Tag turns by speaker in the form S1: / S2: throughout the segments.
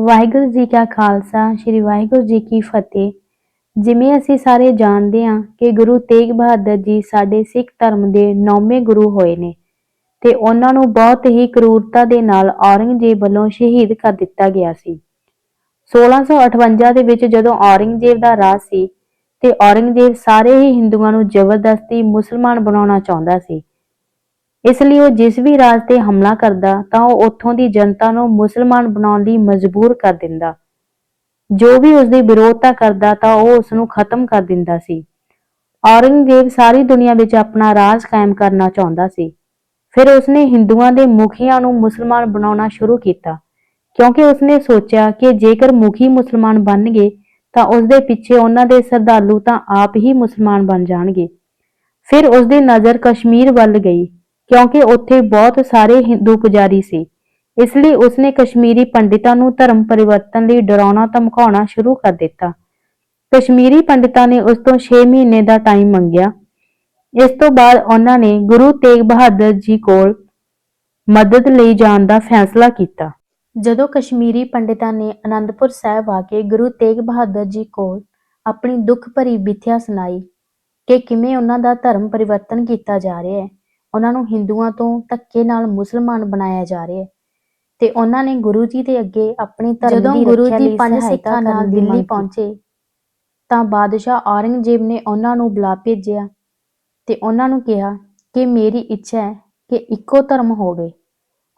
S1: ਵਾਹਿਗੁਰੂ ਜੀ ਕਾ ਖਾਲਸਾ, ਸ੍ਰੀ ਵਾਹਿਗੁਰੂ ਜੀ ਕੀ ਫਤਿਹ। ਜਿਵੇਂ ਅਸੀਂ ਸਾਰੇ ਜਾਣਦੇ ਹਾਂ ਕਿ ਗੁਰੂ ਤੇਗ ਬਹਾਦਰ ਜੀ ਸਾਡੇ ਸਿੱਖ ਧਰਮ ਦੇ ਨੌਵੇਂ ਗੁਰੂ ਹੋਏ ਨੇ ਤੇ ਉਹਨਾਂ ਨੂੰ ਬਹੁਤ ਹੀ ਕਰੂਰਤਾ ਦੇ ਨਾਲ ਔਰੰਗਜ਼ੇਬ ਵੱਲੋਂ ਸ਼ਹੀਦ ਕਰ ਦਿੱਤਾ ਗਿਆ ਸੀ। 1658 ਦੇ ਵਿੱਚ ਜਦੋਂ ਔਰੰਗਜ਼ੇਬ ਦਾ ਰਾਜ ਸੀ ਤੇ ਔਰੰਗਜ਼ੇਬ ਸਾਰੇ ਹੀ ਹਿੰਦੂਆਂ ਨੂੰ ਜ਼ਬਰਦਸਤੀ ਮੁਸਲਮਾਨ ਬਣਾਉਣਾ ਚਾਹੁੰਦਾ ਸੀ ਇਸ ਲਈ ਉਹ ਜਿਸ ਵੀ ਰਾਜ ਤੇ ਹਮਲਾ ਕਰਦਾ, ਤਾਂ ਉਹ ਉੱਥੋਂ ਦੀ ਜਨਤਾ ਨੂੰ ਮੁਸਲਮਾਨ ਬਣਾਉਣ ਲਈ ਮਜਬੂਰ ਕਰ ਦਿੰਦਾ। ਜੋ ਵੀ ਉਸ ਦੀ ਵਿਰੋਧਤਾ ਕਰਦਾ, ਤਾਂ ਉਹ ਉਸ ਨੂੰ ਖਤਮ ਕਰ ਦਿੰਦਾ ਸੀ। ਔਰੰਗਜ਼ੇਬ ਸਾਰੀ ਦੁਨੀਆ ਵਿੱਚ ਆਪਣਾ ਰਾਜ ਕਾਇਮ ਕਰਨਾ ਚਾਹੁੰਦਾ ਸੀ। ਫਿਰ ਉਸਨੇ ਹਿੰਦੂਆਂ ਦੇ ਮੁਖੀਆਂ ਨੂੰ ਮੁਸਲਮਾਨ ਬਣਾਉਣਾ ਸ਼ੁਰੂ ਕੀਤਾ। ਕਿਉਂਕਿ ਉਸਨੇ ਸੋਚਿਆ ਕਿ ਜੇਕਰ ਮੁਖੀ ਮੁਸਲਮਾਨ ਬਣ ਗਏ ਤਾਂ ਉਸ ਦੇ ਪਿੱਛੇ ਉਹਨਾਂ ਦੇ ਸਰਦਾਲੂ ਤਾਂ ਆਪ ਹੀ ਮੁਸਲਮਾਨ ਬਣ ਜਾਣਗੇ। ਫਿਰ ਉਸ ਦੀ ਨਜ਼ਰ ਕਸ਼ਮੀਰ ਵੱਲ ਗਈ। ਕਿਉਂਕਿ ਉੱਥੇ ਬਹੁਤ ਸਾਰੇ ਹਿੰਦੂ ਪੁਜਾਰੀ ਸੀ। ਇਸ ਲਈ ਉਸਨੇ ਕਸ਼ਮੀਰੀ ਪੰਡਿਤਾਂ ਨੂੰ ਧਰਮ ਪਰਿਵਰਤਨ ਲਈ ਡਰਾਉਣਾ, ਧਮਕਾਉਣਾ ਸ਼ੁਰੂ ਕਰ ਦਿੱਤਾ। ਕਸ਼ਮੀਰੀ ਪੰਡਿਤਾਂ ਨੇ ਉਸ ਤੋਂ 6 ਮਹੀਨੇ ਦਾ ਟਾਈਮ ਮੰਗਿਆ। ਇਸ ਤੋਂ ਬਾਅਦ ਉਹਨਾਂ ਨੇ ਗੁਰੂ ਤੇਗ ਬਹਾਦਰ ਜੀ ਕੋਲ ਮਦਦ ਲਈ ਜਾਣ ਦਾ ਫੈਸਲਾ ਕੀਤਾ। ਜਦੋਂ ਕਸ਼ਮੀਰੀ ਪੰਡਿਤਾਂ ਨੇ ਅਨੰਦਪੁਰ ਸਾਹਿਬ ਆ ਕੇ ਗੁਰੂ ਤੇਗ ਬਹਾਦਰ ਜੀ ਕੋਲ ਆਪਣੀ ਦੁੱਖ ਭਰੀ ਬਿਥਿਆ ਸੁਣਾਈ ਕਿ ਕਿਵੇਂ ਉਹਨਾਂ ਦਾ ਧਰਮ ਪਰਿਵਰਤਨ ਕੀਤਾ ਜਾ ਰਿਹਾ ਹੈ ਉਹਨਾਂ ਨੂੰ ਹਿੰਦੂਆਂ ਤੋਂ ਧੱਕੇ ਨਾਲ ਮੁਸਲਮਾਨ ਬਣਾਇਆ ਜਾ ਰਿਹਾ ਹੈ। ਤੇ ਉਹਨਾਂ ਨੇ ਗੁਰੂ ਜੀ ਦੇ ਅੱਗੇ ਆਪਣੀ ਧਰਮ
S2: ਜਦੋਂ
S1: ਦੀ
S2: ਗੁਰੂ
S1: ਰੱਖਿਆ
S2: ਜੀ
S1: ਲਈ
S2: ਪੰਜ ਸਿੱਖਾਂ ਨਾਲ ਦਿੱਲੀ ਪਹੁੰਚੇ,
S1: ਤਾਂ ਬਾਦਸ਼ਾਹ ਔਰੰਗਜ਼ੇਬ ਨੇ ਉਹਨਾਂ ਨੂੰ ਬੁਲਾ ਭੇਜਿਆ ਤੇ ਉਹਨਾਂ ਨੂੰ ਕਿਹਾ ਕਿ ਮੇਰੀ ਇੱਛਾ ਹੈ ਕਿ ਇੱਕੋ ਧਰਮ ਹੋਵੇ।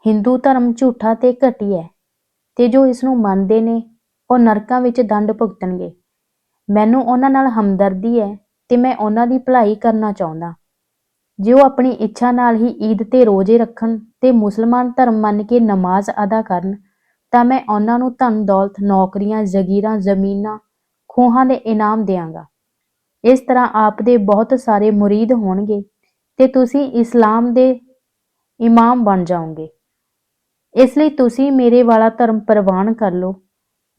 S1: ਹਿੰਦੂ ਧਰਮ ਝੂਠਾ ਤੇ ਘਟੀਆ ਹੈ ਤੇ ਜੋ ਇਸ ਨੂੰ ਮੰਨਦੇ ਨੇ ਉਹ ਨਰਕਾਂ ਵਿੱਚ ਦੰਡ ਭੁਗਤਣਗੇ। ਮੈਨੂੰ ਉਹਨਾਂ ਨਾਲ ਹਮਦਰਦੀ ਹੈ ਤੇ ਮੈਂ ਉਹਨਾਂ ਦੀ ਭਲਾਈ ਕਰਨਾ ਚਾਹੁੰਦਾ। ਜੇ ਉਹ ਆਪਣੀ ਇੱਛਾ ਨਾਲ ਹੀ ਈਦ ਤੇ ਰੋਜ਼ੇ ਰੱਖਣ ਤੇ ਮੁਸਲਮਾਨ ਧਰਮ ਮੰਨ ਕੇ ਨਮਾਜ਼ ਅਦਾ ਕਰਨ, ਤਾਂ ਮੈਂ ਉਹਨਾਂ ਨੂੰ ਧਨ ਦੌਲਤ, ਨੌਕਰੀਆਂ, ਜ਼ਗੀਰਾਂ, ਜ਼ਮੀਨਾਂ, ਖੂਹਾਂ ਦੇ ਇਨਾਮ ਦਿਆਂਗਾ। ਇਸ ਤਰ੍ਹਾਂ ਆਪ ਦੇ ਬਹੁਤ ਸਾਰੇ ਮੁਰੀਦ ਹੋਣਗੇ ਤੇ ਤੁਸੀਂ ਇਸਲਾਮ ਦੇ ਇਮਾਮ ਬਣ ਜਾਓਗੇ। ਇਸ ਲਈ ਤੁਸੀਂ ਮੇਰੇ ਵਾਲਾ ਧਰਮ ਪ੍ਰਵਾਨ ਕਰ ਲਓ।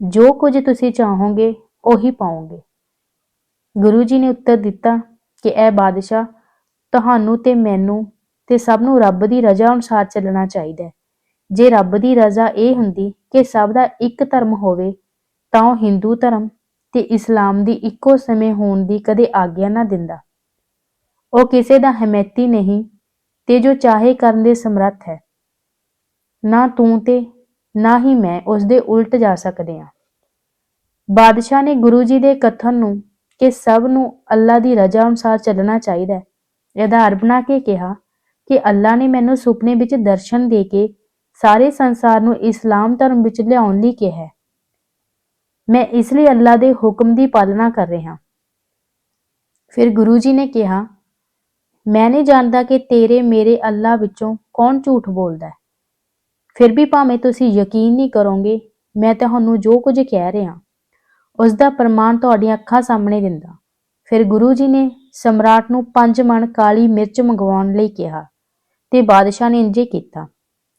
S1: ਜੋ ਕੁਝ ਤੁਸੀਂ ਚਾਹੋਗੇ, ਉਹੀ ਪਾਓਗੇ। ਗੁਰੂ ਜੀ ਨੇ ਉੱਤਰ ਦਿੱਤਾ ਕਿ ਇਹ ਬਾਦਸ਼ਾਹ ਤੁਹਾਨੂੰ ਤੇ ਮੈਨੂੰ ਤੇ ਸਭ ਨੂੰ ਰੱਬ ਦੀ ਰਜ਼ਾ ਅਨੁਸਾਰ ਚੱਲਣਾ ਚਾਹੀਦਾ ਹੈ। ਜੇ ਰੱਬ ਦੀ ਰਜ਼ਾ ਇਹ ਹੁੰਦੀ ਕਿ ਸਭ ਦਾ ਇੱਕ ਧਰਮ ਹੋਵੇ, ਤਾਂ ਉਹ ਹਿੰਦੂ ਧਰਮ ਤੇ ਇਸਲਾਮ ਦੀ ਇੱਕੋ ਸਮੇਂ ਹੋਣ ਦੀ ਕਦੇ ਆਗਿਆ ਨਾ ਦਿੰਦਾ। ਉਹ ਕਿਸੇ ਦਾ ਹਮੈਤੀ ਨਹੀਂ ਤੇ ਜੋ ਚਾਹੇ ਕਰਨ ਦੇ ਸਮਰੱਥ ਹੈ। ਨਾ ਤੂੰ ਤੇ ਨਾ ਹੀ ਮੈਂ ਉਸ ਦੇ ਉਲਟ ਜਾ ਸਕਦੇ ਹਾਂ। ਬਾਦਸ਼ਾਹ ਨੇ ਗੁਰੂ ਜੀ ਦੇ ਕਥਨ ਨੂੰ ਕਿ ਸਭ ਨੂੰ ਅੱਲਾ ਦੀ ਰਜ਼ਾ ਅਨੁਸਾਰ ਚੱਲਣਾ ਚਾਹੀਦਾ ਹੈ। ਆਧਾਰ ਬਣਾ ਕੇ ਕਿਹਾ ਕਿ ਅੱਲਾ ਨੇ ਮੈਨੂੰ ਸੁਪਨੇ ਵਿੱਚ ਦਰਸ਼ਨ ਦੇ ਕੇ ਸਾਰੇ ਸੰਸਾਰ ਨੂੰ ਇਸਲਾਮ ਧਰਮ ਵਿੱਚ ਲਿਆਉਣ ਲਈ ਕਿਹਾ ਮੈਂ ਇਸ ਲਈ ਅੱਲਾ ਦੇ ਹੁਕਮ ਦੀ ਪਾਲਣਾ ਕਰ ਰਿਹਾ ਫਿਰ ਗੁਰੂ ਜੀ ਨੇ ਕਿਹਾ, ਮੈਂ ਨਹੀਂ ਜਾਣਦਾ ਕਿ ਤੇਰੇ ਮੇਰੇ ਅੱਲਾ ਵਿੱਚੋਂ ਕੌਣ ਝੂਠ ਬੋਲਦਾ ਹੈ। ਫਿਰ ਵੀ ਭਾਵੇਂ ਤੁਸੀਂ ਯਕੀਨ ਨਹੀਂ ਕਰੋਗੇ, ਮੈਂ ਤੁਹਾਨੂੰ ਜੋ ਕੁਝ ਕਹਿ ਰਿਹਾ ਉਸ ਦਾ ਪ੍ਰਮਾਣ ਤੁਹਾਡੀਆਂ ਅੱਖਾਂ ਸਾਹਮਣੇ ਦਿੰਦਾ। ਫਿਰ ਗੁਰੂ ਜੀ ਨੇ ਸਮਰਾਟ ਨੂੰ ਪੰਜ ਮਣ ਕਾਲੀ ਮਿਰਚ ਮੰਗਵਾਉਣ ਲਈ ਕਿਹਾ ਤੇ ਬਾਦਸ਼ਾਹ ਨੇ ਇੰਜੇ ਕੀਤਾ।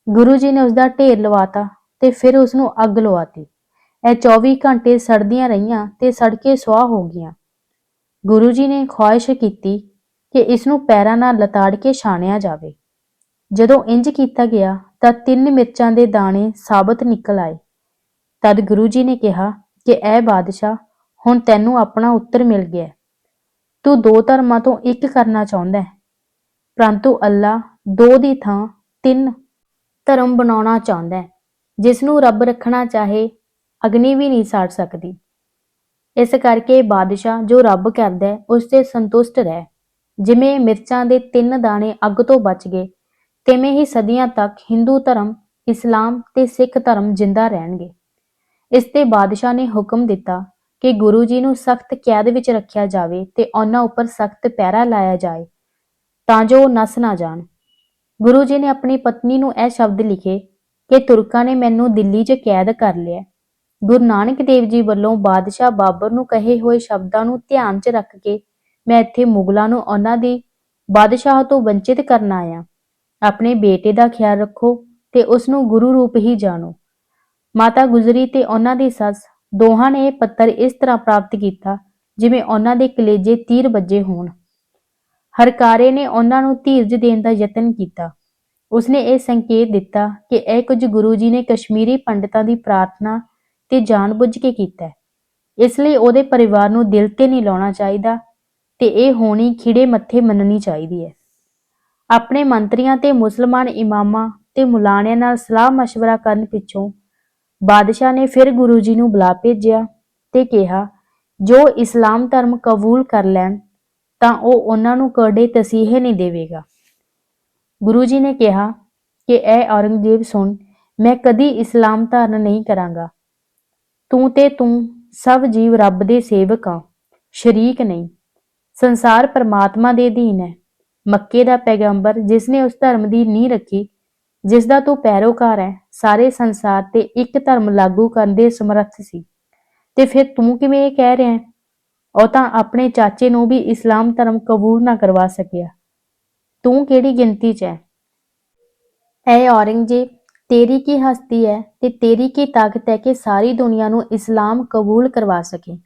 S1: ਗੁਰੂ ਜੀ ਨੇ ਉਸ ਦਾ ਢੇਰ ਲਵਾਤਾ ਤੇ ਫਿਰ ਉਸ ਨੂੰ ਅੱਗ ਲਵਾਤੀ। ਇਹ 24 ਘੰਟੇ ਸੜਦੀਆਂ ਰਹੀਆਂ ਤੇ ਸੜ ਕੇ ਸੁਆਹ ਹੋ ਗਈਆਂ। ਗੁਰੂ ਜੀ ਨੇ ਖੁਆਇਸ਼ ਕੀਤੀ ਕਿ ਇਸ ਨੂੰ ਪੈਰਾਂ ਨਾਲ ਲਤਾੜ ਕੇ ਛਾਣਿਆ ਜਾਵੇ। ਜਦੋਂ ਇੰਜ ਕੀਤਾ ਗਿਆ ਤਾਂ ਤਿੰਨ ਮਿਰਚਾਂ ਦੇ ਦਾਣੇ ਸਾਬਤ ਨਿਕਲ ਆਏ। ਤਦ ਗੁਰੂ ਜੀ ਨੇ ਕਿਹਾ ਕਿ, ਐ ਬਾਦਸ਼ਾਹ, ਹੁਣ ਤੈਨੂੰ ਆਪਣਾ ਉੱਤਰ ਮਿਲ ਗਿਆ। ਤੂੰ ਦੋ ਧਰਮਾਂ ਤੋਂ ਇੱਕ ਕਰਨਾ ਚਾਹੁੰਦਾ ਹੈ। ਪਰੰਤੂ ਅੱਲਾ ਦੋ ਦੀ ਥਾਂ ਤਿੰਨ ਧਰਮ ਬਣਾਉਣਾ ਚਾਹੁੰਦਾ ਹੈ ਜਿਸ ਨੂੰ ਰੱਬ ਰੱਖਣਾ ਚਾਹੇ, ਅਗਨੀ ਵੀ ਨਹੀਂ ਸਾੜ ਸਕਦੀ। ਇਸ ਕਰਕੇ ਬਾਦਸ਼ਾਹ ਜੋ ਰੱਬ ਕਰਦਾ ਹੈ, ਉਸ ਤੇ ਸੰਤੁਸ਼ਟ ਰਹਿ। ਜਿਵੇਂ ਮਿਰਚਾਂ ਦੇ ਤਿੰਨ ਦਾਣੇ ਅੱਗ ਤੋਂ ਬਚ ਗਏ, ਤਿਵੇਂ ਹੀ ਸਦੀਆਂ ਤੱਕ ਹਿੰਦੂ ਧਰਮ, ਇਸਲਾਮ ਤੇ ਸਿੱਖ ਧਰਮ ਜਿੰਦਾ ਰਹਿਣਗੇ। ਇਸ ਤੇ ਬਾਦਸ਼ਾਹ ਨੇ ਹੁਕਮ ਦਿੱਤਾ ਕਿ ਗੁਰੂ ਜੀ ਨੂੰ ਸਖਤ ਕੈਦ ਵਿੱਚ ਰੱਖਿਆ ਜਾਵੇ ਤੇ ਉਹਨਾਂ ਉੱਪਰ ਸਖਤ ਪਹਿਰਾ ਲਾਇਆ ਜਾਏ, ਤਾਂ ਜੋ ਉਹ ਨਸ ਨਾ ਜਾਣ। ਗੁਰੂ ਜੀ ਨੇ ਆਪਣੀ ਪਤਨੀ ਨੂੰ ਇਹ ਸ਼ਬਦ ਲਿਖੇ ਕਿ ਤੁਰਕਾਂ ਨੇ ਮੈਨੂੰ ਦਿੱਲੀ 'ਚ ਕੈਦ ਕਰ ਲਿਆ। ਗੁਰੂ ਨਾਨਕ ਦੇਵ ਜੀ ਵੱਲੋਂ ਬਾਦਸ਼ਾਹ ਬਾਬਰ ਨੂੰ ਕਹੇ ਹੋਏ ਸ਼ਬਦਾਂ ਨੂੰ ਧਿਆਨ 'ਚ ਰੱਖ ਕੇ ਮੈਂ ਇੱਥੇ ਮੁਗਲਾਂ ਨੂੰ ਉਹਨਾਂ ਦੀ ਬਾਦਸ਼ਾਹ ਤੋਂ ਵੰਚਿਤ ਕਰਨ ਆਇਆ। ਆਪਣੇ ਬੇਟੇ ਦਾ ਖਿਆਲ ਰੱਖੋ ਤੇ ਉਸ ਨੂੰ ਗੁਰੂ ਰੂਪ ਹੀ ਜਾਣੋ। ਮਾਤਾ ਗੁਜਰੀ ਤੇ ਉਹਨਾਂ ਦੀ ਸੱਸ ਦੋਹਾਂ ਨੇ ਇਹ ਪੱਤਰ ਇਸ ਤਰ੍ਹਾਂ ਪ੍ਰਾਪਤ ਕੀਤਾ ਜਿਵੇਂ ਉਹਨਾਂ ਦੇ ਕਲੇਜੇ ਤੀਰ ਵੱਜੇ ਹੋਣ ਹਰਕਾਰੇ ਨੇ ਉਹਨਾਂ ਨੂੰ ਧੀਰਜ ਦੇਣ ਦਾ ਯਤਨ ਕੀਤਾ ਉਸਨੇ ਇਹ ਸੰਕੇਤ ਦਿੱਤਾ ਕਿ ਇਹ ਕੁਝ ਗੁਰੂ ਜੀ ਨੇ ਕਸ਼ਮੀਰੀ ਪੰਡਤਾਂ ਦੀ ਪ੍ਰਾਰਥਨਾ ਤੇ ਜਾਣਬੁੱਝ ਕੇ ਕੀਤਾ ਹੈ ਇਸ ਲਈ ਉਹਦੇ ਪਰਿਵਾਰ ਨੂੰ ਦਿਲ ਤੇ ਨਹੀਂ ਲਾਉਣਾ ਚਾਹੀਦਾ ਤੇ ਇਹ ਹੋਣੀ ਖਿੜੇ ਮੱਥੇ ਮੰਨਣੀ ਚਾਹੀਦੀ ਹੈ ਆਪਣੇ ਮੰਤਰੀਆਂ ਤੇ ਮੁਸਲਮਾਨ ਇਮਾਮਾਂ ਤੇ ਮੁਲਾਣਿਆਂ ਨਾਲ ਸਲਾਹ مشورہ ਕਰਨ ਪਿੱਛੋਂ ਬਾਦਸ਼ਾਹ ਨੇ ਫਿਰ ਗੁਰੂ ਜੀ ਨੂੰ ਬੁਲਾ ਭੇਜਿਆ ਤੇ ਕਿਹਾ, ਜੋ ਇਸਲਾਮ ਧਰਮ ਕਬੂਲ ਕਰ ਲੈਣ, ਤਾਂ ਉਹ ਉਹਨਾਂ ਨੂੰ ਕੜੇ ਤਸੀਹੇ ਨਹੀਂ ਦੇਵੇਗਾ। ਗੁਰੂ ਜੀ ਨੇ ਕਿਹਾ, ਕਿ ਐ ਔਰੰਗਜ਼ੇਬ ਸੁਣ, ਮੈਂ ਕਦੀ ਇਸਲਾਮ ਧਾਰਨ ਨਹੀਂ ਕਰਾਂਗਾ। ਤੂੰ ਤੇ ਤੂੰ ਸਭ ਜੀਵ ਰੱਬ ਦੇ ਸੇਵਕ ਆ, ਸ਼ਰੀਕ ਨਹੀਂ। ਸੰਸਾਰ ਪਰਮਾਤਮਾ ਦੇ ਅਧੀਨ ਹੈ ਮੱਕੇ ਦਾ ਪੈਗੰਬਰ ਜਿਸ ਨੇ ਉਸ ਧਰਮ ਦੀ ਨੀਂਹ ਰੱਖੀ ਜਿਸ ਦਾ ਤੂੰ ਪੈਰੋਕਾਰ ਹੈ, ਸਾਰੇ ਸੰਸਾਰ ਤੇ ਇੱਕ ਧਰਮ ਲਾਗੂ ਕਰਨ ਦੇ ਸਮਰੱਥ ਸੀ। ਤੇ ਫਿਰ ਤੂੰ ਕਿਵੇਂ ਇਹ ਕਹਿ ਰਿਹਾ ਹੈ? ਉਹ ਤਾਂ ਆਪਣੇ ਚਾਚੇ ਨੂੰ ਵੀ ਇਸਲਾਮ ਧਰਮ ਕਬੂਲ ਨਾ ਕਰਵਾ ਸਕਿਆ। ਤੂੰ ਕਿਹੜੀ ਗਿਣਤੀ 'ਚ ਹੈ? ਐ ਔਰੰਗਜ਼ੇਬ, ਤੇਰੀ ਕੀ ਹਸਤੀ ਹੈ ਤੇ ਤੇਰੀ ਕੀ ਤਾਕਤ ਹੈ ਕਿ ਸਾਰੀ ਦੁਨੀਆ ਨੂੰ ਇਸਲਾਮ ਕਬੂਲ ਕਰਵਾ ਸਕੇ?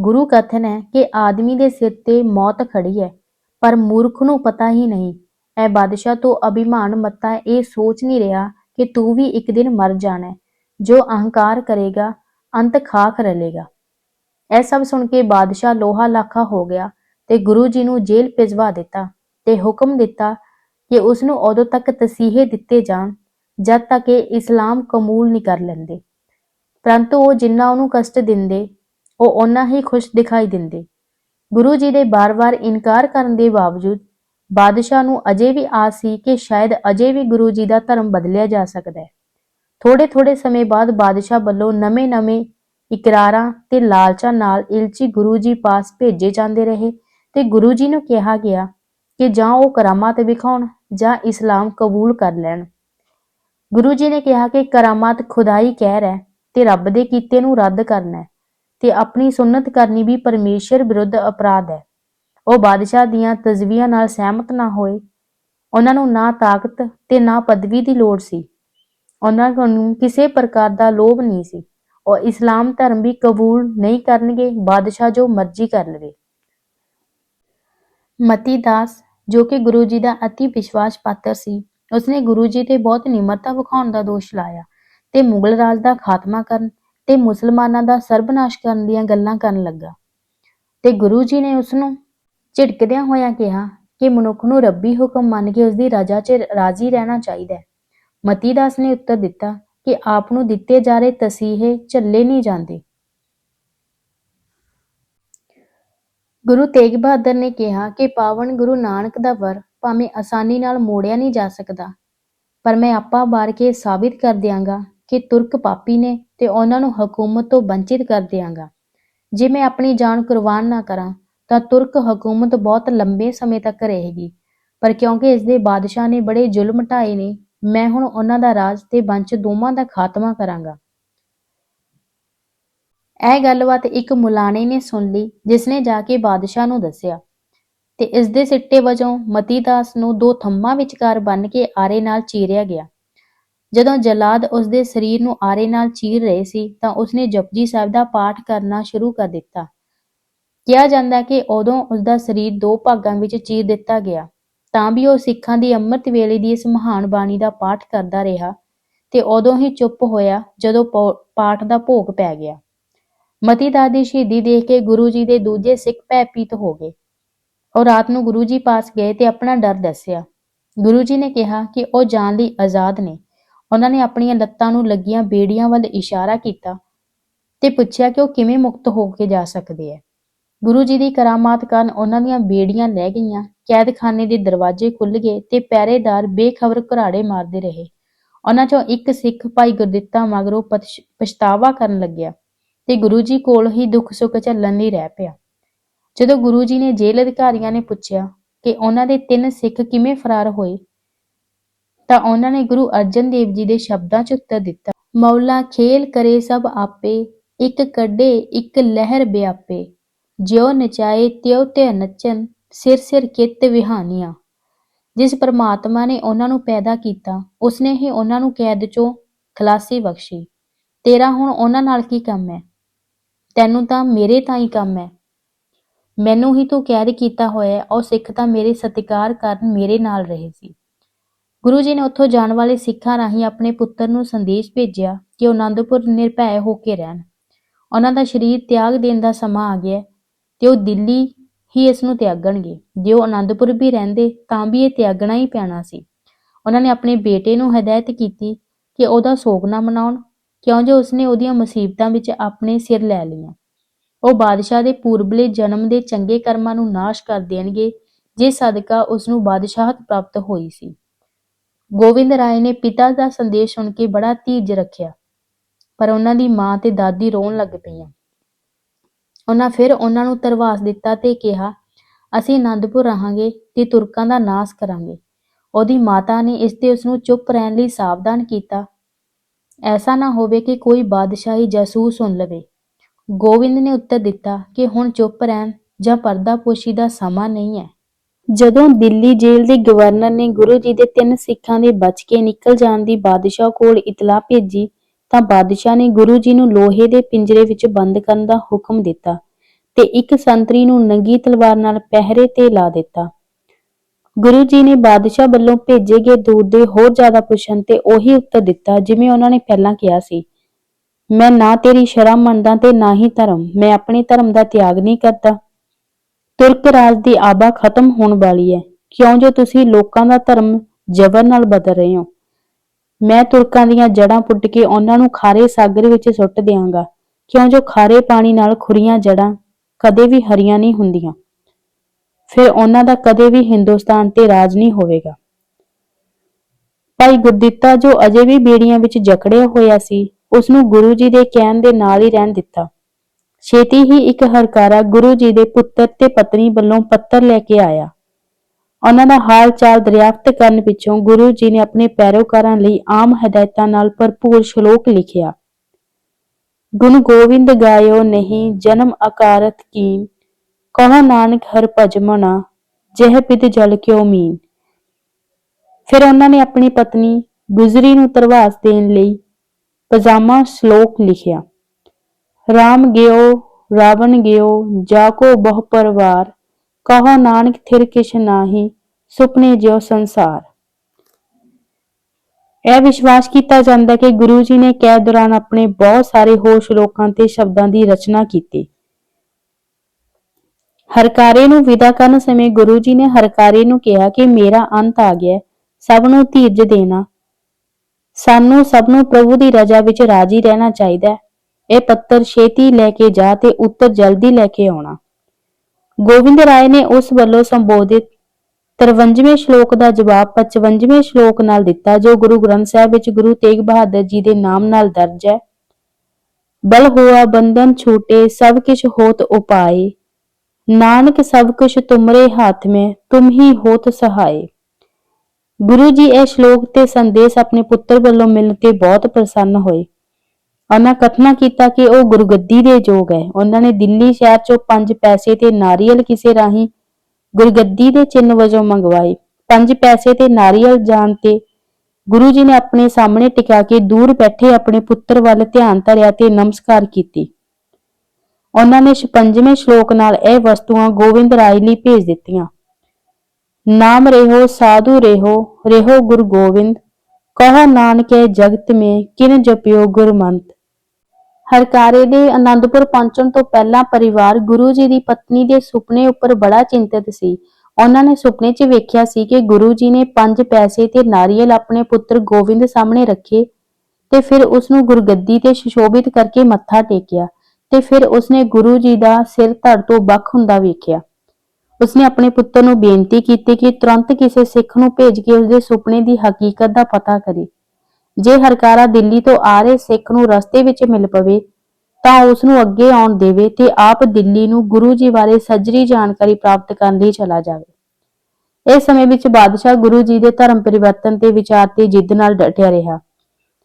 S1: ਗੁਰੂ ਕਥਨ ਹੈ ਕਿ ਆਦਮੀ ਦੇ ਸਿਰ ਤੇ ਮੌਤ ਖੜੀ ਹੈ, ਪਰ ਮੂਰਖ ਨੂੰ ਪਤਾ ਹੀ ਨਹੀਂ ਐ ਬਾਦਸ਼ਾਹ ਤੋਂ ਅਭਿਮਾਨ ਮੱਤਾ ਇਹ ਸੋਚ ਨਹੀਂ ਰਿਹਾ ਕਿ ਤੂੰ ਵੀ ਇੱਕ ਦਿਨ ਮਰ ਜਾਣਾ ਜੋ ਅਹੰਕਾਰ ਕਰੇਗਾ, ਅੰਤ ਖਾਕ ਰਲੇਗਾ। ਇਹ ਸਭ ਸੁਣ ਕੇ ਬਾਦਸ਼ਾਹ ਲੋਹਾ ਲਾਖਾ ਹੋ ਗਿਆ ਤੇ ਗੁਰੂ ਜੀ ਨੂੰ ਜੇਲ੍ਹ ਭਿਜਵਾ ਦਿੱਤਾ ਤੇ ਹੁਕਮ ਦਿੱਤਾ ਕਿ ਉਸ ਨੂੰ ਉਦੋਂ ਤੱਕ ਤਸੀਹੇ ਦਿੱਤੇ ਜਾਣ, ਜਦ ਤੱਕ ਇਹ ਇਸਲਾਮ ਕਬੂਲ ਨਹੀਂ ਕਰ ਲੈਂਦੇ। ਪਰੰਤੂ ਉਹ ਜਿੰਨਾ ਉਹਨੂੰ ਕਸ਼ਟ ਦਿੰਦੇ, ਉਹ ਓਨਾ ਹੀ ਖੁਸ਼ ਦਿਖਾਈ ਦਿੰਦੇ। ਗੁਰੂ ਜੀ ਦੇ ਬਾਰ-ਬਾਰ ਇਨਕਾਰ ਕਰਨ ਦੇ ਬਾਵਜੂਦ ਬਾਦਸ਼ਾਹ ਨੂੰ ਅਜੇ ਵੀ ਆਸ ਸੀ ਕਿ ਸ਼ਾਇਦ ਅਜੇ ਵੀ ਗੁਰੂ ਜੀ ਦਾ ਧਰਮ ਬਦਲਿਆ ਜਾ ਸਕਦਾ ਹੈ। ਥੋੜੇ-ਥੋੜੇ ਸਮੇਂ ਬਾਅਦ ਬਾਦਸ਼ਾਹ ਵੱਲੋਂ ਨਵੇਂ-ਨਵੇਂ ਇਕਰਾਰਾਂ ਤੇ ਲਾਲਚਾਂ ਨਾਲ ਇਲਚੀ ਗੁਰੂ ਜੀ ਪਾਸ ਭੇਜੇ ਜਾਂਦੇ ਰਹੇ ਤੇ ਗੁਰੂ ਜੀ ਨੂੰ ਕਿਹਾ ਗਿਆ ਕਿ ਜਾਂ ਉਹ ਕਰਾਮਾਤ ਵਿਖਾਉਣ ਜਾਂ ਇਸਲਾਮ ਕਬੂਲ ਕਰ ਲੈਣ। ਗੁਰੂ ਜੀ ਨੇ ਕਿਹਾ ਕਿ ਕਰਾਮਾਤ ਖੁਦਾਈ ਕਹਿ ਹੈ ਤੇ ਰੱਬ ਦੇ ਕੀਤੇ ਨੂੰ ਰੱਦ ਕਰਨਾ ਹੈ ਤੇ ਆਪਣੀ ਸੁਨਨਤ ਕਰਨੀ ਵੀ ਪਰਮੇਸ਼ਰ ਵਿਰੁੱਧ ਅਪਰਾਧ ਹੈ। ਉਹ ਬਾਦਸ਼ਾਹ ਦੀਆਂ ਤਜ਼ਵੀਆਂ ਨਾਲ ਸਹਿਮਤ ਨਾ ਹੋਏ। ਉਹਨਾਂ ਨੂੰ ਨਾ ਤਾਕਤ ਤੇ ਨਾ ਪਦਵੀ ਦੀ ਲੋੜ ਸੀ। ਉਹਨਾਂ ਨੂੰ ਕਿਸੇ ਪ੍ਰਕਾਰ ਦਾ ਲੋਭ ਨਹੀਂ ਸੀ। ਉਹ ਇਸਲਾਮ ਧਰਮ ਵੀ ਕਬੂਲ ਨਹੀਂ ਕਰਨਗੇ, ਬਾਦਸ਼ਾਹ ਜੋ ਮਰਜ਼ੀ ਕਰ ਲਵੇ। ਮਤੀ ਦਾਸ, ਜੋ ਕਿ ਗੁਰੂ ਜੀ ਦਾ ਅਤੀ ਵਿਸ਼ਵਾਸ ਪਾਤਰ ਸੀ, ਉਸਨੇ ਗੁਰੂ ਜੀ ਤੇ ਬਹੁਤ ਨਿਮਰਤਾ ਵਿਖਾਉਣ ਦਾ ਦੋਸ਼ ਲਾਇਆ ਤੇ ਮੁਗਲ ਰਾਜ ਦਾ ਖਾਤਮਾ ਕਰਨ ਤੇ ਮੁਸਲਮਾਨਾਂ ਦਾ ਸਰਬਨਾਸ਼ ਕਰਨ ਦੀਆਂ ਗੱਲਾਂ ਕਰਨ ਲੱਗਾ। ਤੇ ਗੁਰੂ ਜੀ ਨੇ ਉਸ ਨੂੰ ਝਿੜਕਦਿਆਂ ਹੋਇਆਂ ਕਿਹਾ ਕਿ ਮਨੁੱਖ ਨੂੰ ਰੱਬੀ ਹੁਕਮ ਮੰਨ ਕੇ ਉਸਦੀ ਰਜ਼ਾ 'ਚ ਰਾਜ਼ੀ ਰਹਿਣਾ ਚਾਹੀਦਾ ਹੈ। ਮਤੀ ਦਾਸ ਨੇ ਉੱਤਰ ਦਿੱਤਾ ਕਿ ਆਪ ਨੂੰ ਦਿੱਤੇ ਜਾ ਰਹੇ ਤਸੀਹੇ ਝੱਲੇ ਨਹੀਂ ਜਾਂਦੇ। ਗੁਰੂ ਤੇਗ ਬਹਾਦਰ ਨੇ ਕਿਹਾ ਕਿ ਪਾਵਨ ਗੁਰੂ ਨਾਨਕ ਦਾ ਵਰ ਭਾਵੇਂ ਆਸਾਨੀ ਨਾਲ ਮੋੜਿਆ ਨਹੀਂ ਜਾ ਸਕਦਾ, ਪਰ ਮੈਂ ਆਪਾ ਬਾਰ ਕੇ ਸਾਬਿਤ ਕਰ ਦਿਆਂਗਾ ਕਿ ਤੁਰਕ ਪਾਪੀ ਨੇ ਤੇ ਉਹਨਾਂ ਨੂੰ ਹਕੂਮਤ ਤੋਂ ਵੰਚਿਤ ਕਰ ਦਿਆਂਗਾ। ਜੇ ਮੈਂ ਆਪਣੀ ਜਾਨ ਕੁਰਬਾਨ ਨਾ ਕਰਾਂ ਤਾਂ ਤੁਰਕ ਹਕੂਮਤ ਬਹੁਤ ਲੰਬੇ ਸਮੇਂ ਤੱਕ ਰਹੇਗੀ। ਪਰ ਕਿਉਂਕਿ ਇਸ ਦੇ ਬਾਦਸ਼ਾਹ ਨੇ ਬੜੇ ਜ਼ੁਲਮ ਢਾਏ ਨੇ, ਮੈਂ ਹੁਣ ਉਹਨਾਂ ਦਾ ਰਾਜ ਤੇ ਵੰਸ਼ ਦੋਵਾਂ ਦਾ ਖਾਤਮਾ ਕਰਾਂਗਾ। ਇਹ ਗੱਲਬਾਤ ਇੱਕ ਮੁਲਾਣੇ ਨੇ ਸੁਣ ਲਈ, ਜਿਸ ਨੇ ਜਾ ਕੇ ਬਾਦਸ਼ਾਹ ਨੂੰ ਦੱਸਿਆ। ਤੇ ਇਸ ਦੇ ਸਿੱਟੇ ਵਜੋਂ ਮਤੀ ਦਾਸ ਨੂੰ ਦੋ ਥੰਮਾਂ ਵਿਚਕਾਰ ਬੰਨ ਕੇ ਆਰੇ ਨਾਲ ਚੀਰਿਆ ਗਿਆ। ਜਦੋਂ ਜਲਾਦ ਉਸ ਦੇ ਸਰੀਰ ਨੂੰ ਆਰੇ ਨਾਲ ਚੀਰ ਰਹੇ ਸੀ, ਤਾਂ ਉਸਨੇ ਜਪਜੀ ਸਾਹਿਬ ਦਾ ਪਾਠ ਕਰਨਾ ਸ਼ੁਰੂ ਕਰ ਦਿੱਤਾ। ਕਿਹਾ ਜਾਂਦਾ ਕਿ ਉਦੋਂ ਉਸਦਾ ਸਰੀਰ ਦੋ ਭਾਗਾਂ ਵਿੱਚ ਚੀਰ ਦਿੱਤਾ ਗਿਆ। ਤਾਂ ਵੀ ਉਹ ਸਿੱਖਾਂ ਦੀ ਅੰਮ੍ਰਿਤ ਵੇਲੇ ਦੀ ਇਸ ਮਹਾਨ ਬਾਣੀ ਦਾ ਪਾਠ ਕਰਦਾ ਰਿਹਾ ਤੇ ਉਦੋਂ ਹੀ ਚੁੱਪ ਹੋਇਆ ਜਦੋਂ ਪਾਠ ਦਾ ਭੋਗ ਪੈ ਗਿਆ। ਮਤੀ ਦਾ ਦੀ ਸ਼ਹੀਦੀ ਦੇਖ ਕੇ ਗੁਰੂ ਜੀ ਦੇ ਦੂਜੇ ਸਿੱਖ ਭੈਭੀਤ ਹੋ ਗਏ। ਉਹ ਰਾਤ ਨੂੰ ਗੁਰੂ ਜੀ ਪਾਸ ਗਏ ਤੇ ਆਪਣਾ ਡਰ ਦੱਸਿਆ। ਗੁਰੂ ਜੀ ਨੇ ਕਿਹਾ ਕਿ ਉਹ ਜਾਣ ਲਈ ਆਜ਼ਾਦ ਨੇ। ਉਹਨਾਂ ਨੇ ਆਪਣੀਆਂ ਲੱਤਾਂ ਨੂੰ ਲੱਗੀਆਂ ਬੇੜੀਆਂ ਵੱਲ ਇਸ਼ਾਰਾ ਕੀਤਾ ਤੇ ਪੁੱਛਿਆ ਕਿ ਉਹ ਕਿਵੇਂ ਮੁਕਤ ਹੋ ਕੇ ਜਾ ਸਕਦੇ ਹੈ ਗੁਰੂ ਜੀ ਦੀ ਕਰਾਮਾਤ ਕਾਰਨ ਉਹਨਾਂ ਦੀਆਂ ਬੇੜੀਆਂ ਲੈ ਗਈਆਂ, ਕੈਦਖਾਨੇ ਦੇ ਦਰਵਾਜ਼ੇ ਖੁੱਲ ਗਏ ਤੇ ਪਹਿਰੇਦਾਰ ਬੇਖਬਰ ਘੁਰਾੜੇ ਮਾਰਦੇ ਰਹੇ। ਉਹਨਾਂ ਚੋਂ ਇੱਕ ਸਿੱਖ ਭਾਈ ਗੁਰਦਿੱਤਾ ਮਗਰੋਂ ਪਛਤਾਵਾ ਕਰਨ ਲੱਗਿਆ ਤੇ ਗੁਰੂ ਜੀ ਕੋਲ ਹੀ ਦੁੱਖ ਸੁੱਖ ਝੱਲਣ ਲਈ ਰਹਿ ਪਿਆ। ਜਦੋਂ ਗੁਰੂ ਜੀ ਨੇ ਜੇਲ੍ਹ ਅਧਿਕਾਰੀਆਂ ਨੇ ਪੁੱਛਿਆ ਕਿ ਉਹਨਾਂ ਦੇ ਤਿੰਨ ਸਿੱਖ ਕਿਵੇਂ ਫਰਾਰ ਹੋਏ, ਤਾਂ ਉਹਨਾਂ ਨੇ ਗੁਰੂ ਅਰਜਨ ਦੇਵ ਜੀ ਦੇ ਸ਼ਬਦਾਂ 'ਚ ਉੱਤਰ ਦਿੱਤਾ, ਮੌਲਾ ਖੇਲ ਕਰੇ ਸਭ ਆਪੇ, ਇੱਕ ਕੱਢੇ ਇੱਕ ਲਹਿਰ ਬਿਆਪੇ ਜਿਉ ਨਚਾਏ ਤਿਉ ਤੇ ਨਚਨ, ਸਿਰ ਸਿਰ ਕਿਤ ਵਿਹਾਨੀਆਂ। ਜਿਸ ਪਰਮਾਤਮਾ ਨੇ ਉਹਨਾਂ ਨੂੰ ਪੈਦਾ ਕੀਤਾ, ਉਸਨੇ ਹੀ ਉਹਨਾਂ ਨੂੰ ਕੈਦ 'ਚੋਂ ਖਲਾਸੀ ਬਖਸ਼ੀ। ਤੇਰਾ ਹੁਣ ਉਹਨਾਂ ਨਾਲ ਕੀ ਕੰਮ ਹੈ? ਤੈਨੂੰ ਤਾਂ ਮੇਰੇ ਤਾਂ ਹੀ ਕੰਮ ਹੈ। ਮੈਨੂੰ ਹੀ ਤੂੰ ਕੈਦ ਕੀਤਾ ਹੋਇਆ ਹੈ, ਉਹ ਸਿੱਖ ਤਾਂ ਮੇਰੇ ਸਤਿਕਾਰ ਕਰਨ ਮੇਰੇ ਨਾਲ ਰਹੇ ਸੀ। ਗੁਰੂ ਜੀ ਨੇ ਉੱਥੋਂ ਜਾਣ ਵਾਲੇ ਸਿੱਖਾਂ ਰਾਹੀਂ ਆਪਣੇ ਪੁੱਤਰ ਨੂੰ ਸੰਦੇਸ਼ ਭੇਜਿਆ ਕਿ ਉਹ ਆਨੰਦਪੁਰ ਨਿਰਭੈ ਹੋ ਕੇ ਰਹਿਣ। ਉਹਨਾਂ ਦਾ ਸਰੀਰ ਤਿਆਗ ਦੇਣ ਦਾ ਸਮਾਂ ਆ ਗਿਆ ਤੇ ਉਹ ਦਿੱਲੀ ਹੀ ਇਸ ਨੂੰ ਤਿਆਗਣਗੇ। ਜੇ ਉਹ ਆਨੰਦਪੁਰ ਵੀ ਰਹਿੰਦੇ, ਤਾਂ ਵੀ ਇਹ ਤਿਆਗਣਾ ਹੀ ਪੈਣਾ ਸੀ। ਉਹਨਾਂ ਨੇ ਆਪਣੇ ਬੇਟੇ ਨੂੰ ਹਦਾਇਤ ਕੀਤੀ ਕਿ ਉਹਦਾ ਸੋਗ ਨਾ ਮਨਾਉਣ, ਕਿਉਂ ਜੋ ਉਸਨੇ ਉਹਦੀਆਂ ਮੁਸੀਬਤਾਂ ਵਿੱਚ ਆਪਣੇ ਸਿਰ ਲੈ ਲਈਆਂ। ਉਹ ਬਾਦਸ਼ਾਹ ਦੇ ਪੂਰਬਲੇ ਜਨਮ ਦੇ ਚੰਗੇ ਕਰਮਾਂ ਨੂੰ ਨਾਸ਼ ਕਰ ਦੇਣਗੇ, ਜੇ ਸਦਕਾ ਉਸ ਨੂੰ ਬਾਦਸ਼ਾਹਤ ਪ੍ਰਾਪਤ ਹੋਈ ਸੀ। ਗੋਬਿੰਦ ਰਾਏ ਨੇ ਪਿਤਾ ਦਾ ਸੰਦੇਸ਼ ਸੁਣ ਕੇ ਬੜਾ ਧੀਰਜ ਰੱਖਿਆ, ਪਰ ਉਹਨਾਂ ਦੀ ਮਾਂ ਤੇ ਦਾਦੀ ਰੋਣ ਲੱਗ ਪਈਆਂ। ਉਹਨਾਂ ਫਿਰ ਉਹਨਾਂ ਨੂੰ ਧਰਵਾਸ ਦਿੱਤਾ ਤੇ ਕਿਹਾ, ਅਸੀਂ ਆਨੰਦਪੁਰ ਰਹਾਂਗੇ ਤੇ ਤੁਰਕਾਂ ਦਾ ਨਾਸ ਕਰਾਂਗੇ। ਉਹਦੀ ਮਾਤਾ ਨੇ ਇਸ ਤੇ ਉਸ ਨੂੰ ਚੁੱਪ ਰਹਿਣ ਲਈ ਸਾਵਧਾਨ ਕੀਤਾ। ਐਸਾ ਨਾ ਹੋਵੇ ਕਿ ਕੋਈ ਬਾਦਸ਼ਾਹੀ ਜਾਸੂਸ ਸੁਣ ਲਵੇ। ਗੋਬਿੰਦ ਨੇ ਉੱਤਰ ਦਿੱਤਾ ਕਿ ਹੁਣ ਚੁੱਪ ਰਹਿਣ ਜਾਂ ਪਰਦਾਪੋਸ਼ੀ ਦਾ ਸਮਾਂ ਨਹੀਂ ਹੈ। ਜਦੋਂ ਦਿੱਲੀ ਜੇਲ੍ਹ ਦੇ ਗਵਰਨਰ ਨੇ ਗੁਰੂ ਜੀ ਦੇ ਤਿੰਨ ਸਿੱਖਾਂ ਦੇ ਬਚ ਕੇ ਨਿਕਲ ਜਾਣ ਦੀ ਬਾਦਸ਼ਾਹ ਕੋਲ ਇਤਲਾਹ ਭੇਜੀ ਤਾਂ ਬਾਦਸ਼ਾਹ ਨੇ ਗੁਰੂ ਜੀ ਨੂੰ ਲੋਹੇ ਦੇ ਪਿੰਜਰੇ ਵਿੱਚ ਬੰਦ ਕਰਨ ਦਾ ਹੁਕਮ ਦਿੱਤਾ ਤੇ ਇੱਕ ਸੰਤਰੀ ਨੂੰ ਨੰਗੀ ਤਲਵਾਰ ਨਾਲ ਪਹਿਰੇ ਤੇ ਲਾ ਦਿੱਤਾ। ਗੁਰੂ ਜੀ ਨੇ ਬਾਦਸ਼ਾਹ ਵੱਲੋਂ ਭੇਜੇ ਗਏ ਦੂਤ ਦੇ ਹੋਰ ਜ਼ਿਆਦਾ ਪੁੱਛਣ ਤੇ ਉਹੀ ਉੱਤਰ ਦਿੱਤਾ ਜਿਵੇਂ ਉਹਨਾਂ ਨੇ ਪਹਿਲਾਂ ਕਿਹਾ ਸੀ, ਮੈਂ ਨਾ ਤੇਰੀ ਸ਼ਰਮ ਮੰਨਦਾ ਤੇ ਨਾ ਹੀ ਧਰਮ, ਮੈਂ ਆਪਣੇ ਧਰਮ ਦਾ ਤਿਆਗ ਨਹੀਂ ਕਰਦਾ। ਤੁਰਕ ਰਾਜ ਦੀ ਆਬਾ ਖਤਮ ਹੋਣ ਵਾਲੀ ਹੈ। ਕਿਉਂ ਜੋ ਤੁਸੀਂ ਲੋਕਾਂ ਦਾ ਧਰਮ ਜ਼ਬਰ ਨਾਲ ਬਦਲ ਰਹੇ ਹੋ? ਮੈਂ ਤੁਰਕਾਂ ਦੀਆਂ ਜੜ੍ਹਾਂ ਪੁੱਟ ਕੇ ਉਹਨਾਂ ਨੂੰ ਖਾਰੇ ਸਾਗਰ ਵਿੱਚ ਸੁੱਟ ਦਿਆਂਗਾ। ਕਿਉਂ ਜੋ ਖਾਰੇ ਪਾਣੀ ਨਾਲ ਖੁਰੀਆਂ ਜੜ੍ਹਾਂ ਕਦੇ ਵੀ ਹਰੀਆਂ ਨਹੀਂ ਹੁੰਦੀਆਂ। ਫਿਰ ਉਹਨਾਂ ਦਾ ਕਦੇ ਵੀ ਹਿੰਦੁਸਤਾਨ ਤੇ ਰਾਜ ਨਹੀਂ ਹੋਵੇਗਾ। ਭਾਈ ਗੁਰਦਿੱਤਾ ਜੋ ਅਜੇ ਵੀ ਬੇੜੀਆਂ ਵਿੱਚ ਜਕੜਿਆ ਹੋਇਆ ਸੀ ਉਸ ਨੂੰ ਗੁਰੂ ਜੀ ਦੇ ਕਹਿਣ ਦੇ ਨਾਲ ਹੀ ਰਹਿਣ ਦਿੱਤਾ। ਛੇਤੀ ਹੀ ਇੱਕ ਹਰਕਾਰਾ ਗੁਰੂ ਜੀ ਦੇ ਪੁੱਤਰ ਤੇ ਪਤਨੀ ਵੱਲੋਂ ਪੱਤਰ ਲੈ ਕੇ ਆਇਆ। ਉਹਨਾਂ ਦਾ ਹਾਲ ਚਾਲ ਦਰਿਆਫਤ ਕਰਨ ਪਿੱਛੋਂ ਗੁਰੂ ਜੀ ਨੇ ਆਪਣੇ ਪੈਰੋਕਾਰਾਂ ਲਈ ਆਮ ਹਦਾਇਤਾਂ ਨਾਲ ਭਰਪੂਰ ਸ਼ਲੋਕ ਲਿਖਿਆ। ਗੁਣ ਗੋਬਿੰਦ ਗਾਇਓ ਨਹੀਂ, ਜਨਮ ਅਕਾਰਤ ਕੀ ਕਹੋ ਨਾਨਕ ਹਰ ਭਜਮਨਾ ਜਹ ਪਿਤ ਜਲ ਕਿਉ ਮੀਨ। ਫਿਰ ਉਹਨਾਂ ਨੇ ਆਪਣੀ ਪਤਨੀ ਗੁਜਰੀ ਨੂੰ ਤਰਵਾਸ ਦੇਣ ਲਈ ਪਜਾਮਾ ਸ਼ਲੋਕ ਲਿਖਿਆ। ਰਾਮ ਗਿਓ, ਰਾਵਣ ਗਿਓ, ਜਾ ਕੋ ਬਹੁ ਪਰਵਾਰ ਕਹੋ ਨਾਨਕ ਥਿਰ ਕਿਛ ਨਾਹੀ, ਸੁਪਨੇ ਜਿਉ ਸੰਸਾਰ। ਇਹ ਵਿਸ਼ਵਾਸ ਕੀਤਾ ਜਾਂਦਾ ਕਿ ਗੁਰੂ ਜੀ ਨੇ ਕੈਦ ਦੌਰਾਨ ਆਪਣੇ ਬਹੁਤ ਸਾਰੇ ਹੋਰ ਸ਼ਲੋਕਾਂ ਤੇ ਸ਼ਬਦਾਂ ਦੀ ਰਚਨਾ ਕੀਤੀ। ਹਰਕਾਰੇ ਨੂੰ ਵਿਦਾ ਕਰਨ ਸਮੇਂ ਗੁਰੂ ਜੀ ਨੇ ਹਰਕਾਰੇ ਨੂੰ ਕਿਹਾ ਕਿ ਮੇਰਾ ਅੰਤ ਆ ਗਿਆ, ਸਭ ਨੂੰ ਧੀਰਜ ਦੇਣਾ। ਸਾਨੂੰ ਸਭ ਨੂੰ ਪ੍ਰਭੂ ਦੀ ਰਜ਼ਾ ਵਿੱਚ ਰਾਜੀ ਰਹਿਣਾ ਚਾਹੀਦਾ ਹੈ। ਇਹ ਪੱਤਰ ਛੇਤੀ ਲੈ ਕੇ ਜਾ ਤੇ ਉੱਤਰ ਜਲਦੀ ਲੈ ਕੇ ਆਉਣਾ। ਗੋਬਿੰਦ ਰਾਏ ਨੇ ਉਸ ਵੱਲੋਂ ਸੰਬੋਧਿਤ 53ਵੇਂ ਸ਼ਲੋਕ ਦਾ ਜਵਾਬ 55ਵੇਂ ਸ਼ਲੋਕ ਨਾਲ ਦਿੱਤਾ, ਜੋ ਗੁਰੂ ਗ੍ਰੰਥ ਸਾਹਿਬ ਵਿੱਚ ਗੁਰੂ ਤੇਗ ਬਹਾਦਰ ਜੀ ਦੇ ਨਾਮ ਨਾਲ ਦਰਜ ਹੈ। ਬਲ ਹੋਆ ਬੰਧਨ ਛੂਟੇ, ਸਭ ਕਿਛ ਹੋਤ ਉਪਾਏ। ਨਾਨਕ ਸਭ ਕੁਛ ਤੁਮਰੇ ਹੱਥ में ਤੁਮ ਹੀ ਹੋਤ ਸਹਾਏ। ਗੁਰੂ ਜੀ ਇਹ ਸ਼ਲੋਕ ਤੇ ਸੰਦੇਸ਼ ਆਪਣੇ ਪੁੱਤਰ ਵੱਲੋਂ ਮਿਲਣ ਤੇ ਬਹੁਤ ਪ੍ਰਸੰਨ ਹੋਏ। ਉਹਨਾਂ ਕਥਨਾ ਕੀਤਾ ਕਿ ਉਹ ਗੁਰਗੱਦੀ ਦੇ ਯੋਗ ਹੈ। ਉਹਨਾਂ ਨੇ ਦਿੱਲੀ ਸ਼ਹਿਰ ਚੋਂ ਪੰਜ ਪੈਸੇ ਤੇ ਨਾਰੀਅਲ ਕਿਸੇ ਰਾਹੀਂ ਗੁਰਗੱਦੀ ਦੇ ਚਿੰਨ ਵਜੋਂ ਮੰਗਵਾਏ। ਪੰਜ ਪੈਸੇ ਤੇ ਨਾਰੀਅਲ ਜਾਣ ਤੇ ਗੁਰੂ ਜੀ ਨੇ ਆਪਣੇ ਸਾਹਮਣੇ ਟਿਕਾ ਕੇ ਦੂਰ ਬੈਠੇ ਆਪਣੇ ਪੁੱਤਰ ਵੱਲ ਧਿਆਨ ਧਰਿਆ ਤੇ ਨਮਸਕਾਰ ਕੀਤੀ। ਉਹਨਾਂ ਨੇ 56ਵੇਂ ਸ਼ਲੋਕ ਨਾਲ ਇਹ ਵਸਤੂਆਂ ਗੋਬਿੰਦ ਰਾਏ ਲਈ ਭੇਜ ਦਿੱਤੀਆਂ। ਨਾਮ ਰਹੋ, ਸਾਧੂ ਰਹੋ ਰਹੋ ਗੁਰ ਗੋਬਿੰਦ ਕਹੋ ਨਾਨਕੇ ਜਗਤ ਮੇ, ਕਿਨ ਜਪਿਓ ਗੁਰਮੰਤ। ਹਰਕਾਰੇ ਦੇ ਆਨੰਦਪੁਰ ਪਹੁੰਚਣ ਤੋਂ ਪਹਿਲਾਂ ਪਰਿਵਾਰ ਗੁਰੂ ਜੀ ਦੀ ਪਤਨੀ ਦੇ ਸੁਪਨੇ ਉੱਪਰ ਬੜਾ ਚਿੰਤਤ ਸੀ। ਉਹਨਾਂ ਨੇ ਸੁਪਨੇ 'ਚ ਵੇਖਿਆ ਸੀ ਕਿ ਗੁਰੂ ਜੀ ਨੇ ਪੰਜ ਪੈਸੇ ਤੇ ਨਾਰੀਅਲ ਆਪਣੇ ਪੁੱਤਰ ਗੋਬਿੰਦ ਸਾਹਮਣੇ ਰੱਖੇ ਤੇ ਫਿਰ ਉਸ ਨੂੰ ਗੁਰਗੱਦੀ ਤੇ ਸੁਸ਼ੋਭਿਤ ਕਰਕੇ ਮੱਥਾ ਟੇਕਿਆ ਤੇ ਫਿਰ ਉਸਨੇ ਗੁਰੂ ਜੀ ਦਾ ਸਿਰ ਧੜ ਤੋਂ ਵੱਖ ਹੁੰਦਾ ਵੇਖਿਆ। ਉਸਨੇ ਆਪਣੇ ਪੁੱਤਰ ਨੂੰ ਬੇਨਤੀ ਕੀਤੀ ਕਿ ਤੁਰੰਤ ਕਿਸੇ ਸਿੱਖ ਨੂੰ ਭੇਜ ਕੇ ਉਸਦੇ ਸੁਪਨੇ ਦੀ ਹਕੀਕਤ ਦਾ ਪਤਾ ਕਰੇ। ਜੇ ਹਰਕਾਰਾ ਦਿੱਲੀ ਤੋਂ ਆ ਰਹੇ ਸਿੱਖ ਨੂੰ ਰਸਤੇ ਵਿੱਚ ਮਿਲ ਪਵੇ, ਤਾਂ ਉਸ ਨੂੰ ਅੱਗੇ ਆਉਣ ਦੇਵੇ ਤੇ ਆਪ ਦਿੱਲੀ ਨੂੰ ਗੁਰੂ ਜੀ ਬਾਰੇ ਸੱਜਰੀ ਜਾਣਕਾਰੀ ਪ੍ਰਾਪਤ ਕਰਨ ਲਈ ਚਲਾ ਜਾਵੇ। ਇਸ ਸਮੇਂ ਵਿੱਚ ਬਾਦਸ਼ਾਹ ਗੁਰੂ ਜੀ ਦੇ ਧਰਮ ਪਰਿਵਰਤਨ ਤੇ ਵਿਚਾਰ ਤੇ ਜਿੱਦ ਨਾਲ ਡਟਿਆ ਰਿਹਾ।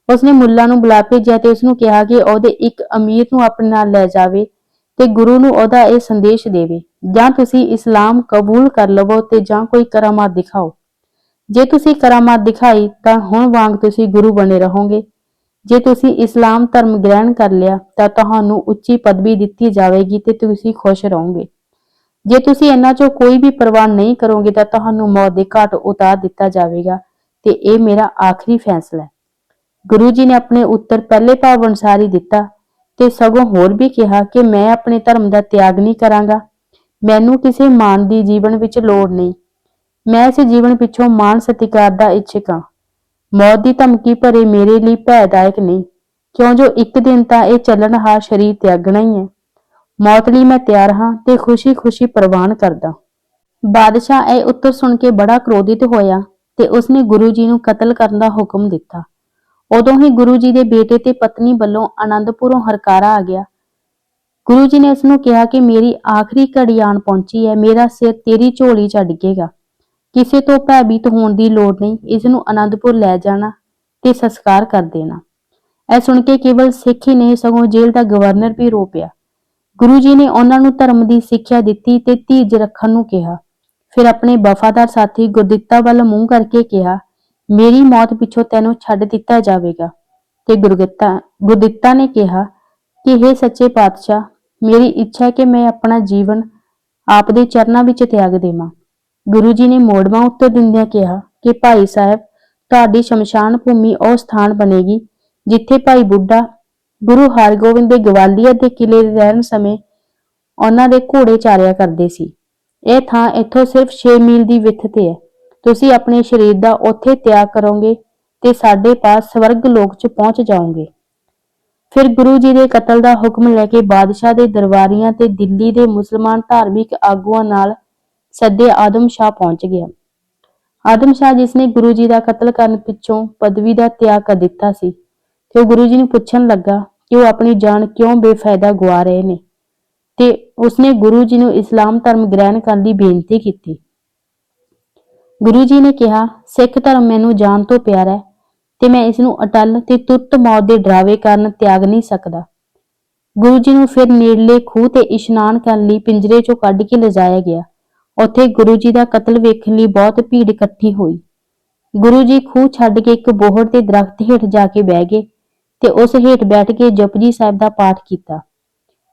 S1: ਉਸਨੇ ਮੁੱਲਾ ਨੂੰ ਬੁਲਾ ਭੇਜਿਆ ਤੇ ਉਸ ਨੂੰ ਕਿਹਾ ਕਿ ਉਹਦੇ ਇੱਕ ਅਮੀਰ ਨੂੰ ਆਪਣੇ ਨਾਲ ਲੈ ਜਾਵੇ ਤੇ ਗੁਰੂ ਨੂੰ ਉਹਦਾ ਇਹ ਸੰਦੇਸ਼ ਦੇਵੇ, ਜਾਂ ਤੁਸੀਂ ਇਸਲਾਮ ਕਬੂਲ ਕਰ ਲਵੋ ਤੇ ਜਾਂ ਕੋਈ ਕਰਾਮਾਤ ਦਿਖਾਓ। ਜੇ ਤੁਸੀਂ ਕਰਾਮਾਤ ਦਿਖਾਈ, ਤਾਂ ਹੁਣ ਵਾਂਗ ਤੁਸੀਂ ਗੁਰੂ ਬਣੇ ਰਹੋਗੇ। ਜੇ ਤੁਸੀਂ ਇਸਲਾਮ ਧਰਮ ਗ੍ਰਹਿਣ ਕਰ ਲਿਆ, ਤਾਂ ਤੁਹਾਨੂੰ ਉੱਚੀ ਪਦਵੀ ਦਿੱਤੀ ਜਾਵੇਗੀ ਤੇ ਤੁਸੀਂ ਖੁਸ਼ ਰਹੋਗੇ। ਜੇ ਤੁਸੀਂ ਇਹਨਾਂ ਚੋਂ ਕੋਈ ਵੀ ਪ੍ਰਵਾਹ ਨਹੀਂ ਕਰੋਗੇ, ਤਾਂ ਤੁਹਾਨੂੰ ਮੌਤ ਦੇ ਘਾਟ ਉਤਾਰ ਦਿੱਤਾ ਜਾਵੇਗਾ ਤੇ ਇਹ ਮੇਰਾ ਆਖਰੀ ਫੈਸਲਾ ਹੈ। ਗੁਰੂ ਜੀ ਨੇ ਆਪਣੇ ਉੱਤਰ ਪਹਿਲੇ ਭਾਵ ਅਨੁਸਾਰ ਹੀ ਦਿੱਤਾ ਤੇ ਸਗੋਂ ਹੋਰ ਵੀ ਕਿਹਾ ਕਿ ਮੈਂ ਆਪਣੇ ਧਰਮ ਦਾ ਤਿਆਗ ਨਹੀਂ ਕਰਾਂਗਾ। ਮੈਨੂੰ ਕਿਸੇ ਮਾਨ ਦੀ ਜੀਵਨ ਵਿੱਚ ਲੋੜ ਨਹੀਂ। ਮੈਂ ਇਸ ਜੀਵਨ ਪਿੱਛੋਂ ਮਾਨ ਸਤਿਕਾਰ ਦਾ ਇੱਛਕ ਹਾਂ। ਮੌਤ ਦੀ ਧਮਕੀ ਭਰੇ ਮੇਰੇ ਲਈ ਭੈਦਾਇਕ ਨਹੀਂ। ਕਿਉਂ ਜੋ ਇੱਕ ਦਿਨ ਤਾਂ ਇਹ ਚੱਲਣਹਾਰ ਸ਼ਰੀਰ ਤਿਆਗਣਾ ਹੀ ਹੈ। ਮੌਤ ਲਈ ਮੈਂ ਤਿਆਰ ਹਾਂ ਤੇ ਖੁਸ਼ੀ-ਖੁਸ਼ੀ ਪ੍ਰਵਾਨ ਕਰਦਾ ਬਾਦਸ਼ਾਹ ਇਹ ਉੱਤਰ ਸੁਣ ਕੇ ਬੜਾ ਕ੍ਰੋਧਿਤ ਹੋਇਆ ਤੇ ਉਸਨੇ ਗੁਰੂ ਜੀ ਨੂੰ ਕਤਲ ਕਰਨ ਦਾ ਹੁਕਮ ਦਿੱਤਾ। ਉਦੋਂ ਹੀ ਗੁਰੂ ਜੀ ਦੇ ਬੇਟੇ ਤੇ ਪਤਨੀ ਵੱਲੋਂ ਆਨੰਦਪੁਰੋਂ ਹਰਕਾਰਾ ਆ ਗਿਆ। ਗੁਰੂ ਜੀ ਨੇ ਉਸ ਨੂੰ ਕਿਹਾ ਕਿ ਮੇਰੀ ਆਖਰੀ ਘੜੀ ਆਣ ਪਹੁੰਚੀ ਹੈ, ਮੇਰਾ ਸਿਰ ਤੇਰੀ ਝੋਲੀ 'ਚ ਡਿੱਗੇਗਾ ਕਿਸੇ ਤੋਂ ਭੈਭੀਤ ਹੋਣ ਦੀ ਲੋੜ ਨਹੀਂ ਇਸ ਨੂੰ ਆਨੰਦਪੁਰ ਲੈ ਜਾਣਾ ਤੇ ਸੰਸਕਾਰ ਕਰ ਦੇਣਾ। ਇਹ ਸੁਣ ਕੇ ਕੇਵਲ ਸਿੱਖ ਹੀ ਨਹੀਂ, ਸਗੋਂ ਜੇਲ੍ਹ ਦਾ ਗਵਰਨਰ ਵੀ ਰੋ ਪਿਆ। ਗੁਰੂ ਜੀ ਨੇ ਉਹਨਾਂ ਨੂੰ ਧਰਮ ਦੀ ਸਿੱਖਿਆ ਦਿੱਤੀ ਤੇ ਧੀਰਜ ਰੱਖਣ ਨੂੰ ਕਿਹਾ। ਫਿਰ ਆਪਣੇ ਵਫਾਦਾਰ ਸਾਥੀ ਗੁਰਦਿੱਤਾ ਵੱਲ ਮੂੰਹ ਕਰਕੇ ਕਿਹਾ, ਮੇਰੀ ਮੌਤ ਪਿੱਛੋਂ ਤੈਨੂੰ ਛੱਡ ਦਿੱਤਾ ਜਾਵੇਗਾ। ਤੇ ਗੁਰਦਿੱਤਾ ਗੁਰਦਿੱਤਾ ਨੇ ਕਿਹਾ, ਕਿ हे ਸੱਚੇ ਪਾਤਸ਼ਾਹ, ਮੇਰੀ ਇੱਛਾ ਹੈ ਕਿ ਮੈਂ ਆਪਣਾ ਜੀਵਨ ਆਪ ਦੇ ਚਰਨਾਂ ਵਿੱਚ ਤਿਆਗ ਦੇਵਾਂ। ਗੁਰੂ ਜੀ ਨੇ ਮੋੜਵਾ ਉੱਤਰ ਦਿੰਦਿਆਂ ਕਿਹਾ ਕਿ ਭਾਈ ਸਾਹਿਬ, ਤੁਹਾਡੀ ਸ਼ਮਸ਼ਾਨ ਭੂਮੀ ਉਹ ਸਥਾਨ ਬਣੇਗੀ ਜਿੱਥੇ ਭਾਈ ਬੁੱਢਾ ਗੁਰੂ ਹਰਗੋਬਿੰਦ ਦੇ ਗਵਾਲੀਅਰ ਦੇ ਕਿਲੇ ਦੇ ਰਹਿਣ ਸਮੇਂ ਉਹਨਾਂ ਦੇ ਘੋੜੇ ਚਾਰਿਆ ਕਰਦੇ ਸੀ। ਇਹ ਥਾਂ ਇੱਥੋਂ ਸਿਰਫ 6 ਮੀਲ ਦੀ ਵਿੱਥ ਤੇ ਹੈ। ਤੁਸੀਂ ਆਪਣੇ ਸਰੀਰ ਦਾ ਉੱਥੇ ਤਿਆਗ ਕਰੋਗੇ ਤੇ ਸਾਡੇ ਪਾਸ ਸਵਰਗ ਲੋਕ 'ਚ ਪਹੁੰਚ ਜਾਓਗੇ। ਫਿਰ ਗੁਰੂ ਜੀ ਦੇ ਕਤਲ ਦਾ ਹੁਕਮ ਲੈ ਕੇ ਬਾਦਸ਼ਾਹ ਦੇ ਦਰਬਾਰੀਆਂ ਤੇ ਦਿੱਲੀ ਦੇ ਮੁਸਲਮਾਨ ਧਾਰਮਿਕ ਆਗੂਆਂ ਨਾਲ ਸੱਦੇ ਆਦਮ ਸ਼ਾਹ ਪਹੁੰਚ ਗਿਆ। ਆਦਮ ਸ਼ਾਹ ਜਿਸ ਨੇ ਗੁਰੂ ਜੀ ਦਾ ਕਤਲ ਕਰਨ ਪਿੱਛੋਂ ਪਦਵੀ ਦਾ ਤਿਆਗ ਕਰ ਦਿੱਤਾ ਸੀ, ਤੇ ਉਹ ਗੁਰੂ ਜੀ ਨੂੰ ਪੁੱਛਣ ਲੱਗਾ ਕਿ ਉਹ ਆਪਣੀ ਜਾਨ ਕਿਉਂ ਬੇਫਾਇਦਾ ਗਵਾ ਰਹੇ ਨੇ, ਤੇ ਉਸਨੇ ਗੁਰੂ ਜੀ ਨੂੰ ਇਸਲਾਮ ਧਰਮ ਗ੍ਰਹਿਣ ਕਰਨ ਦੀ ਬੇਨਤੀ ਕੀਤੀ। ਗੁਰੂ ਜੀ ਨੇ ਕਿਹਾ, ਸਿੱਖ ਧਰਮ ਮੈਨੂੰ ਜਾਨ ਤੋਂ ਪਿਆਰਾ ਹੈ, ਤੇ ਮੈਂ ਇਸ ਨੂੰ ਅਟਲ ਤੇ ਤੁਰਤ ਮੌਤ ਦੇ ਡਰਾਵੇ ਕਾਰਨ ਤਿਆਗ ਨਹੀਂ ਸਕਦਾ। ਗੁਰੂ ਜੀ ਨੂੰ ਫਿਰ ਨੇੜਲੇ ਖੂਹ ਤੇ ਇਸ਼ਨਾਨ ਕਰਨ ਲਈ ਪਿੰਜਰੇ 'ਚੋਂ ਕੱਢ ਕੇ ਲਿਜਾਇਆ ਗਿਆ। ਉੱਥੇ ਗੁਰੂ ਜੀ ਦਾ ਕਤਲ ਵੇਖਣ ਲਈ ਬਹੁਤ ਭੀੜ ਇਕੱਠੀ ਹੋਈ। ਗੁਰੂ ਜੀ ਖੂਹ ਛੱਡ ਕੇ ਇੱਕ ਬੋਹੜ ਤੇ ਦਰਖਤ ਹੇਠ ਜਾ ਕੇ ਬਹਿ ਗਏ ਤੇ ਉਸ ਹੇਠ ਬੈਠ ਕੇ ਜਪਜੀ ਸਾਹਿਬ ਦਾ ਪਾਠ ਕੀਤਾ।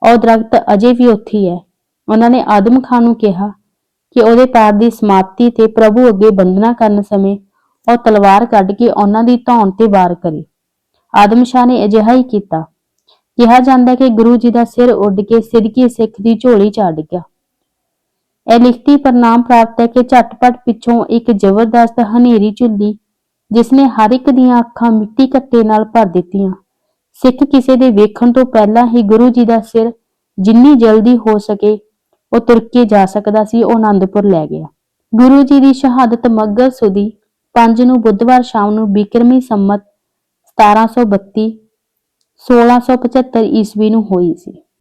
S1: ਉਹ ਦਰਖਤ ਅਜੇ ਵੀ ਉੱਥੇ ਹੀ ਹੈ। ਉਹਨਾਂ ਨੇ ਆਦਮ ਖਾਨ ਨੂੰ ਕਿਹਾ ਕਿ ਉਹਦੇ ਪਾਠ ਦੀ ਸਮਾਪਤੀ ਤੇ ਪ੍ਰਭੂ ਅੱਗੇ ਬੰਦਨਾ ਕਰਨ ਸਮੇਂ ਉਹ ਤਲਵਾਰ ਕੱਢ ਕੇ ਉਹਨਾਂ ਦੀ ਧੌਣ ਤੇ ਵਾਰ ਕਰੇ। ਆਦਮ ਸ਼ਾਹ ਨੇ ਅਜਿਹਾ ਹੀ ਕੀਤਾ। ਕਿਹਾ ਜਾਂਦਾ ਕਿ ਗੁਰੂ ਜੀ ਦਾ ਸਿਰ ਉੱਡ ਕੇ ਸਿਰਕੀ ਸਿੱਖ ਦੀ ਝੋਲੀ ਚ ਗਿਆ। ਇਹ ਲਿਖਤੀ ਪ੍ਰਣਾਮ ਪ੍ਰਾਪਤ ਹੈ ਕਿ ਝਟਪਟ ਪਿੱਛੋਂ ਇੱਕ ਜ਼ਬਰਦਸਤ ਹਨੇਰੀ ਝੁੱਲੀ ਜਿਸ ਨੇ ਹਰ ਇੱਕ ਦੀਆਂ ਅੱਖਾਂ ਮਿੱਟੀ ਕੱਟੇ ਨਾਲ ਭਰ ਦਿੱਤੀਆਂ। ਸਿੱਖ ਕਿਸੇ ਦੇ ਵੇਖਣ ਤੋਂ ਪਹਿਲਾਂ ਹੀ ਗੁਰੂ ਜੀ ਦਾ ਸਿਰ ਜਿੰਨੀ ਜਲਦੀ ਹੋ ਸਕੇ, ਉਹ ਤੁਰ ਕੇ ਜਾ ਸਕਦਾ ਸੀ, ਉਹ ਆਨੰਦਪੁਰ ਲੈ ਗਿਆ। ਗੁਰੂ ਜੀ ਦੀ ਸ਼ਹਾਦਤ ਮੱਗਰ ਸੁਦੀ 5 ਨੂੰ ਬੁੱਧਵਾਰ ਸ਼ਾਮ ਨੂੰ ਬਿਕਰਮੀ ਸੰਮਤ 1732 1675 ਈਸਵੀ ਨੂੰ ਹੋਈ ਸੀ।